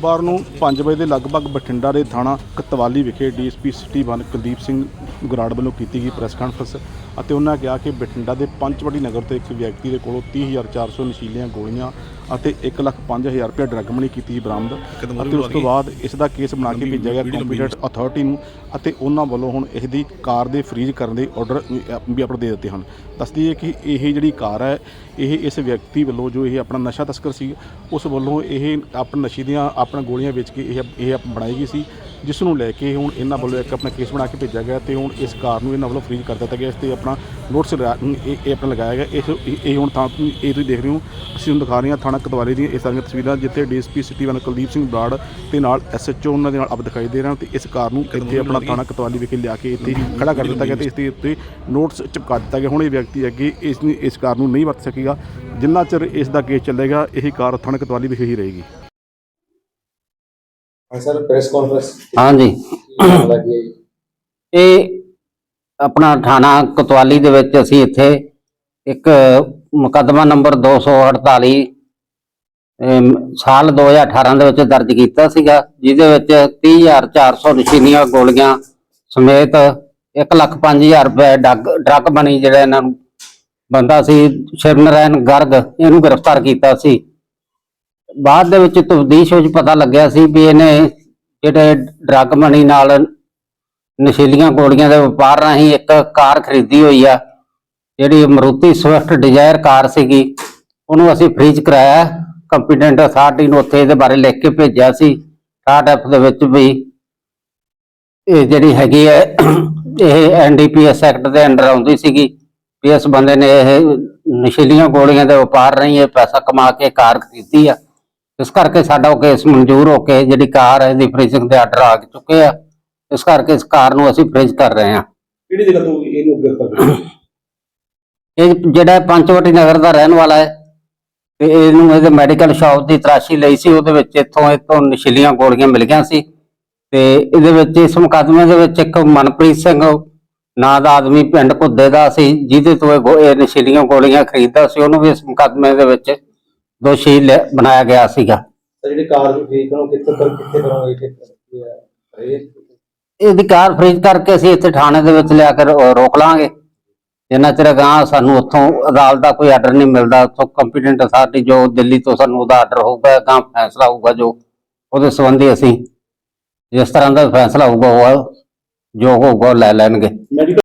ਸੋਮਵਾਰ ਨੂੰ 5 ਵਜੇ ਦੇ ਲਗਭਗ ਬਠਿੰਡਾ ਦੇ ਥਾਣਾ ਕਤਵਾਲੀ ਵਿਖੇ ਡੀਐਸਪੀ ਸਿਟੀ 1 ਕੁਲਦੀਪ ਸਿੰਘ ਗੁਰਾੜ ਵੱਲੋਂ ਕੀਤੀ ਗਈ ਪ੍ਰੈਸ ਕਾਨਫਰੰਸ ਅਤੇ ਉਹਨਾਂ ਕਿਹਾ ਕਿ ਬਠਿੰਡਾ ਦੇ ਪੰਚਵੜੀ ਨਗਰ ਤੋਂ ਇੱਕ ਵਿਅਕਤੀ ਦੇ ਕੋਲੋਂ 30400 ਨਸ਼ੀਲੀਆਂ ਗੋਲੀਆਂ ਅਤੇ 105000 ਰੁਪਏ ਡਰੱਗ ਮਨੀ ਕੀਤੀ ਗਈ ਬਰਾਮਦ ਅਤੇ ਉਸ ਤੋਂ ਬਾਅਦ ਇਸ ਦਾ ਕੇਸ ਬਣਾ ਕੇ ਭੇਜਿਆ ਗਿਆ ਕੰਪੀਟੈਂਟ ਅਥਾਰਟੀ ਨੂੰ ਅਤੇ ਉਹਨਾਂ ਵੱਲੋਂ ਹੁਣ ਇਸ ਦੀ ਕਾਰ ਦੇ ਫ੍ਰੀਜ਼ ਕਰਨ ਦੇ ਆਰਡਰ ਵੀ ਆਪਣਾ ਦੇ ਦਿੱਤੇ ਹਨ। ਦੱਸਦੀ ਹੈ ਕਿ ਇਹ ਜਿਹੜੀ ਕਾਰ ਹੈ ਇਹ ਇਸ ਵਿਅਕਤੀ ਵੱਲੋਂ ਜੋ ਇਹ ਆਪਣਾ ਨਸ਼ਾ ਤਸਕਰ ਸੀ ਉਸ ਵੱਲੋਂ ਇਹ ਆਪਣਾ ਨਸ਼ੇ ਦੀਆਂ ਆਪਣਾ ਗੋਲੀਆਂ ਵੇਚ ਕੇ ਇਹ ਇਹ ਬਣਾਈ ਗਈ ਸੀ ਜਿਸ ਨੂੰ ਲੈ ਕੇ ਹੁਣ ਇਹਨਾਂ ਵੱਲੋਂ ਇੱਕ ਆਪਣਾ ਕੇਸ ਬਣਾ ਕੇ ਭੇਜਿਆ ਗਿਆ ਤੇ ਹੁਣ ਇਸ ਕਾਰ ਨੂੰ ਇਹਨਾਂ ਵੱਲੋਂ ਫ੍ਰੀਜ਼ ਕਰ ਦਿੱਤਾ ਗਿਆ। ਇਸ ਤੇ ਆਪਣਾ ਨੋਟਿਸ ਇਹ ਇਹ ਆਪਣਾ ਲਗਾਇਆ ਗਿਆ। ਇਸ ਇਹ ਹੁਣ ਥਾਂ ਇਹ ਤੁਸੀਂ ਦੇਖ ਰਹੇ ਹੋ, ਅਸੀਂ ਹੁਣ ਦਿਖਾ ਰਹੇ ਹਾਂ ਥਾਣਾ ਕਤਵਾਲੀ ਦੀਆਂ ਇਹ ਸਾਰੀਆਂ ਤਸਵੀਰਾਂ ਜਿੱਥੇ DSP city one Kuldeep Singh Brar ਤੇ ਨਾਲ ਐਸਐਚਓ ਉਹਨਾਂ ਦੇ ਨਾਲ ਆਪ ਦਿਖਾਈ ਦੇ ਰਹੇ ਹਨ ਤੇ ਇਸ ਕਾਰ ਨੂੰ ਇੱਥੇ ਆਪਣਾ ਥਾਣਾ ਕਤਵਾਲੀ ਵਿਖੇ ਲਿਆ ਕੇ ਇੱਥੇ ਖੜਾ ਕਰ ਦਿੱਤਾ ਗਿਆ ਤੇ ਇਸ ਦੇ ਉੱਤੇ ਨੋਟਿਸ ਚਿਪਕਾ ਦਿੱਤਾ ਗਿਆ। ਹੁਣ ਇਹ ਵਿਅਕਤੀ ਅੱਗੇ ਇਸ ਨੂੰ ਇਸ ਕਾਰ ਨੂੰ ਨਹੀਂ ਵਰਤ ਸਕੇਗਾ। ਜਿੰਨਾ ਚਿਰ ਇਸ ਦਾ ਕੇਸ ਚੱਲੇਗਾ, ਇਹ ਕਾਰ ਥਾਣਾ ਕਤਵਾਲੀ ਵਿਖੇ ਹੀ ਰਹੇਗੀ। ਸਰ ਪ੍ਰੈਸ ਕਾਨਫਰੰਸ ਹਾਂਜੀ। ਲੱਗੀ ਹੈ ਜੀ? ਇਹ ਆਪਣਾ ਥਾਣਾ ਕੋਤਵਾਲੀ ਦੇ ਵਿੱਚ ਅਸੀਂ ਇੱਥੇ ਇੱਕ ਮੁਕੱਦਮਾ ਨੰਬਰ 248 ਅਮ, ਸਾਲ 2018 ਦੇ ਵਿੱਚ ਦਰਜ ਕੀਤਾ ਸੀਗਾ ਜਿਹਦੇ ਵਿੱਚ 30400 ਨਸ਼ੀਲੀਆਂ ਗੋਲੀਆਂ ਸਮੇਤ 105000 ਰੁਪਏ ਡਰੱਗ ਬਣੀ ਜਿਹੜਾ ਇਹਨਾਂ ਨੂੰ ਬੰਦਾ ਸੀ ਸ਼ਿਵਨਰੈਣ ਗਰਗ ਇਹਨੂੰ ਗ੍ਰਿਫਤਾਰ ਕੀਤਾ ਸੀ। ਬਾਅਦ ਦੇ ਵਿੱਚ ਤਫਦੀਸ਼ ਵਿੱਚ ਪਤਾ ਲੱਗਿਆ ਸੀ ਵੀ ਇਹਨੇ ਜਿਹੜੇ ਡਰੱਗ ਮਨੀ ਨਾਲ ਨਸ਼ੀਲੀਆਂ ਗੋਲੀਆਂ ਦੇ ਵਪਾਰ ਰਾਹੀਂ ਇੱਕ ਕਾਰ ਖਰੀਦੀ ਹੋਈ ਆ, ਜਿਹੜੀ ਮਰੂਤੀ ਸਵਿਫਟ ਡਿਜ਼ਾਇਰ ਕਾਰ ਸੀਗੀ, ਉਹਨੂੰ ਅਸੀਂ ਫ੍ਰੀਜ਼ ਕਰਾਇਆ। ਕੰਪੀਟੈਂਟ ਅਥਾਰਟੀ ਨੂੰ ਉੱਥੇ ਇਹਦੇ ਬਾਰੇ ਲਿਖ ਕੇ ਭੇਜਿਆ ਸੀ 60 ਦੇ ਵਿੱਚ ਵੀ। ਇਹ ਜਿਹੜੀ ਹੈਗੀ ਹੈ, ਇਹ ਐਨਡੀਪੀਐਸ ਐਕਟ ਦੇ ਅੰਡਰ ਆਉਂਦੀ ਸੀਗੀ ਵੀ ਇਸ ਬੰਦੇ ਨੇ ਇਹ ਨਸ਼ੀਲੀਆਂ ਗੋਲੀਆਂ ਦੇ ਵਪਾਰ ਰਾਹੀਂ ਇਹ ਪੈਸਾ ਕਮਾ ਕੇ ਕਾਰ ਖਰੀਦੀ ਆ। ਇਸ ਕਰਕੇ ਸਾਡਾ ਉਹ ਕੇਸ ਮਨਜ਼ੂਰ ਹੋ ਕੇ ਜਿਹੜੀ ਕਾਰ ਹੈ ਇਹਦੀ ਫ੍ਰੀਜ਼ਿੰਗ ਦੇ ਆਰਡਰ ਆ ਚੁੱਕੇ ਆ। ਇਸ ਕਰਕੇ ਇਸ ਕਾਰ ਨੂੰ ਅਸੀਂ ਫ੍ਰੀਜ਼ ਕਰ ਰਹੇ ਹਾਂ। ਕਿਹੜੀ ਜਗ੍ਹਾ ਤੋਂ ਇਹਨੂੰ ਗ੍ਰਿਫਤਾਰ ਕੀਤਾ ਇਹ ਜਿਹੜਾ ਪੰਚਵਟੀ ਨਗਰ ਦਾ ਰਹਿਣ ਵਾਲਾ ਹੈ ਤੇ ਇਹਨੂੰ ਇਹਦੇ ਮੈਡੀਕਲ ਸ਼ਾਪ ਦੀ ਤਰਾਸ਼ੀ ਲਈ ਸੀ। ਉਹਦੇ ਵਿੱਚ ਇੱਥੋਂ ਇੱਥੋਂ ਨਸ਼ੀਲੀਆਂ ਗੋਲੀਆਂ ਮਿਲ ਗਈਆਂ ਸੀ। ਤੇ ਇਹਦੇ ਵਿੱਚ ਇਸ ਮੁਕੱਦਮੇ ਦੇ ਵਿੱਚ ਇੱਕ ਮਨਪ੍ਰੀਤ ਸਿੰਘ ਨਾਂ ਦਾ ਆਦਮੀ ਪਿੰਡ ਘੁੱਦੇ ਦਾ ਸੀ ਜਿਹਦੇ ਤੋਂ ਇਹ ਗੋ- ਇਹ ਨਸ਼ੀਲੀਆਂ ਗੋਲੀਆਂ ਖਰੀਦਦਾ ਸੀ। ਉਹਨੂੰ ਵੀ ਇਸ ਮੁਕੱਦਮੇ ਦੇ ਵਿੱਚ ਦੋਸ਼ੀ ਲੈ- ਬਣਾਇਆ ਗਿਆ ਸੀਗਾ। ਜਿਹੜੀ ਕਾਰ ਕਰੋ ਕਿੱਥੇ ਕਰ ਕਿੱਥੇ ਕਰੋਗੇ ਕਿੱਥੇ ਇਹ ਇਹਦੀ ਕਾਰ ਫ੍ਰੀਜ਼ ਕਰਕੇ ਅਸੀਂ ਇੱਥੇ ਥਾਣੇ ਦੇ ਵਿੱਚ ਲਿਆ ਕੇ ਰੋ- ਰੋਕ ਲਾਂਗੇ। ਜਿੰਨਾ ਚਿਰ ਗਾਂ ਸਾਨੂੰ ਉੱਥੋਂ ਅਦਾਲਤ ਦਾ ਕੋਈ ਆਰਡਰ ਨਹੀਂ ਮਿਲਦਾ ਉੱਥੋਂ ਕੰਪੀਟੈਂਟ ਅਥਾਰਟੀ ਜੋ ਦਿੱਲੀ ਤੋਂ ਸਾਨੂੰ ਉਹਦਾ ਆਰਡਰ ਹੋਊਗਾ ਗਾਂ ਫੈਸਲਾ ਹੋਊਗਾ ਜੋ ਉਹਦੇ ਸੰਬੰਧੀ ਅਸੀਂ ਜਿਸ ਤਰ੍ਹਾਂ ਦਾ ਫੈਸਲਾ ਹੋਊਗਾ ਉਹ ਜੋ ਹੋਊਗਾ ਉਹ ਲੈ ਲੈਣਗੇ। ਮੈਡੀਕਲ